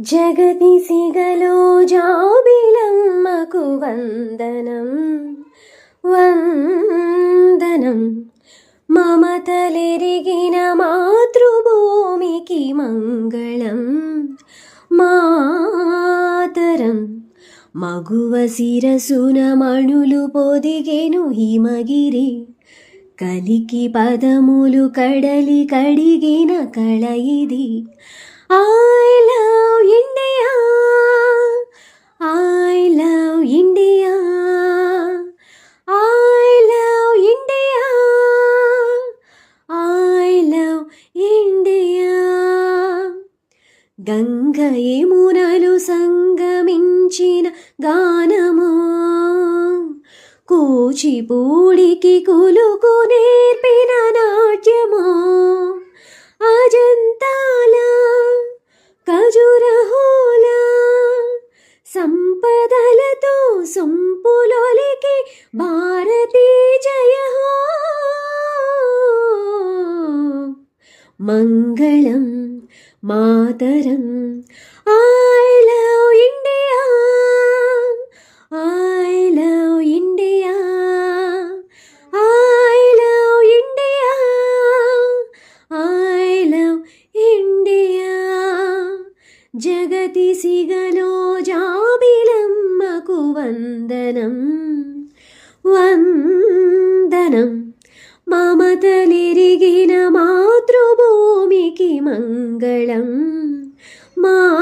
జగతి సిగలో జాబిలమ్మకు వందనం వందనం. మమతలెరిగిన మాతృభూమికి మంగళం మాతరం. మగువ శిరసున మణులు పొదిగెను హిమగిరి కలికి పదములు కడలి కడిగిన కళ ఇది. ఐ లవ్ గంగ యమునలు సంగమించిన గానము? కూచిపూడికి కులుకు నేర్పిన నాట్యము? అజంతాల ఖజురహోల సంపదలతో సొంపులొలికి భారతీ జయ మంగళం మాతరం. I love India I love India I love India I love India జగతి సిగలో జాబిలమ్మకు వందనం. వందనం. మమతలిరిగిన మాత మంగళం. మా